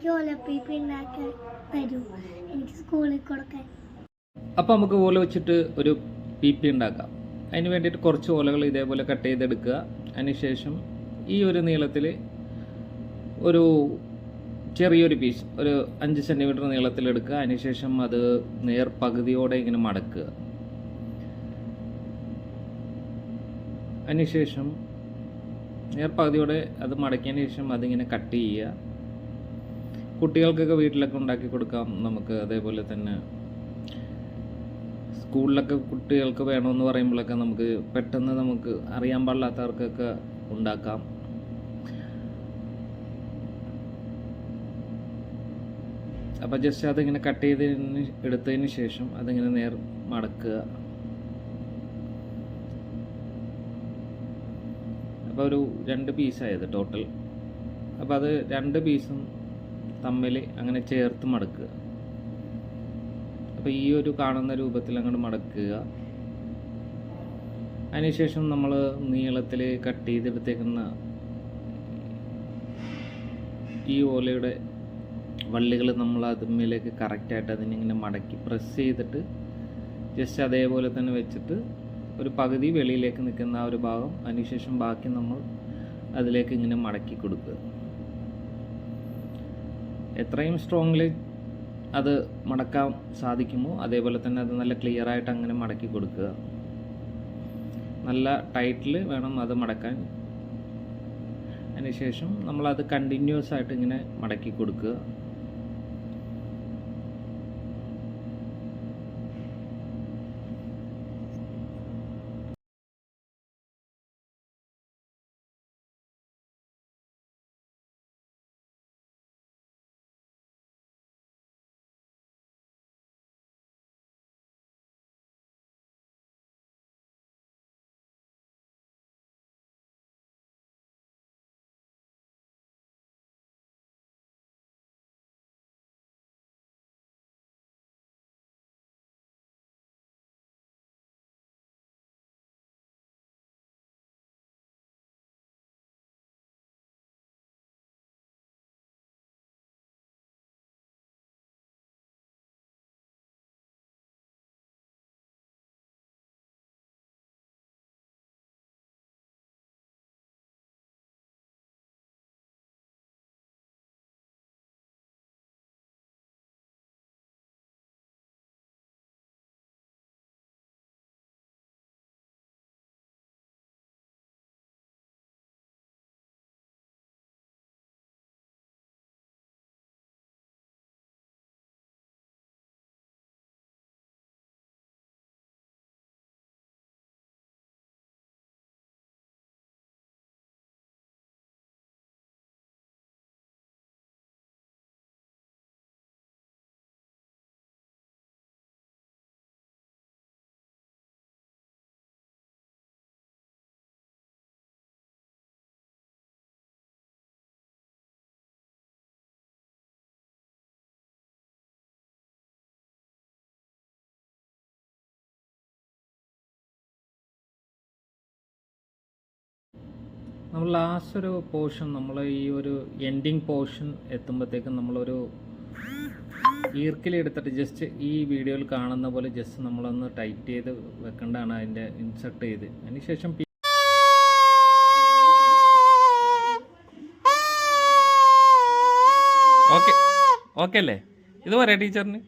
എനിക്ക് ഓലപ്പീപ്പി എനിക്ക് സ്കൂളിൽ കൊടുക്കാൻ. അപ്പോൾ നമുക്ക് ഓല വെച്ചിട്ട് ഒരു പി പി ഉണ്ടാക്കാം. അതിന് വേണ്ടിയിട്ട് കുറച്ച് ഓലകൾ ഇതേപോലെ കട്ട് ചെയ്തെടുക്കുക. അതിനുശേഷം ഈ ഒരു നീളത്തിൽ ഒരു ചെറിയൊരു പീസ് ഒരു അഞ്ച് സെന്റിമീറ്റർ നീളത്തിലെടുക്കുക അതിനുശേഷം അത് നേർ പകുതിയോടെ ഇങ്ങനെ മടക്കുക. അതിനുശേഷം നേർ പകുതിയോടെ അത് മടക്കിയതിന് ശേഷം അതിങ്ങനെ കട്ട് ചെയ്യുക. കുട്ടികൾക്കൊക്കെ വീട്ടിലൊക്കെ ഉണ്ടാക്കി കൊടുക്കാം. നമുക്ക് അതേപോലെ തന്നെ സ്കൂളിലൊക്കെ കുട്ടികൾക്ക് വേണമെന്ന് പറയുമ്പോഴൊക്കെ നമുക്ക് പെട്ടെന്ന് നമുക്ക് അറിയാൻ പാടില്ലാത്തവർക്കൊക്കെ ഉണ്ടാക്കാം. അപ്പോൾ ജസ്റ്റ് അതിങ്ങനെ കട്ട് ചെയ്തതിന് എടുത്തതിന് ശേഷം അതിങ്ങനെ നേർ മടക്കുക. അപ്പോൾ ഒരു രണ്ട് പീസായത് ടോട്ടൽ അപ്പോൾ അത് രണ്ട് പീസും തമ്മിൽ അങ്ങനെ ചേർത്ത് മടക്കുക. അപ്പോൾ ഈ ഒരു കാണുന്ന രൂപത്തിൽ അങ്ങോട്ട് മടക്കുക. അതിനുശേഷം നമ്മൾ നീളത്തിൽ കട്ട് ചെയ്തെടുത്തേക്കുന്ന ഈ ഓലയുടെ വള്ളികൾ നമ്മൾ അതിന്മേലേക്ക് കറക്റ്റായിട്ട് അതിനിങ്ങനെ മടക്കി പ്രസ് ചെയ്തിട്ട് ജസ്റ്റ് അതേപോലെ തന്നെ വെച്ചിട്ട് ഒരു പകുതി വെളിയിലേക്ക് നിൽക്കുന്ന ആ ഒരു ഭാഗം അതിനുശേഷം ബാക്കി നമ്മൾ അതിലേക്ക് ഇങ്ങനെ മടക്കി കൊടുക്കുക. എത്രയും സ്ട്രോങ്ലി അത് മടക്കാൻ സാധിക്കുമോ അതേപോലെ തന്നെ അത് നല്ല ക്ലിയർ ആയിട്ട് അങ്ങനെ മടക്കി കൊടുക്കുക. നല്ല ടൈറ്റിൽ വേണം അത് മടക്കാൻ. അതിനുശേഷം നമ്മളത് കണ്ടിന്യൂസ് ആയിട്ട് ഇങ്ങനെ മടക്കി കൊടുക്കുക. നമ്മൾ ലാസ്റ്റ് ഒരു പോർഷൻ നമ്മൾ ഈ ഒരു എൻഡിങ് പോർഷൻ എത്തുമ്പോഴത്തേക്കും നമ്മളൊരു ഈർക്കിലെടുത്തിട്ട് ജസ്റ്റ് ഈ വീഡിയോയിൽ കാണുന്ന പോലെ ജസ്റ്റ് നമ്മളൊന്ന് ടൈറ്റ് ചെയ്ത് വെക്കേണ്ടതാണ് അതിന്റെ ഇൻസെർട്ട് ചെയ്ത്. അതിനുശേഷം ഓക്കെ ഓക്കെ അല്ലേ? ഇത് പറയാം ടീച്ചറിന്?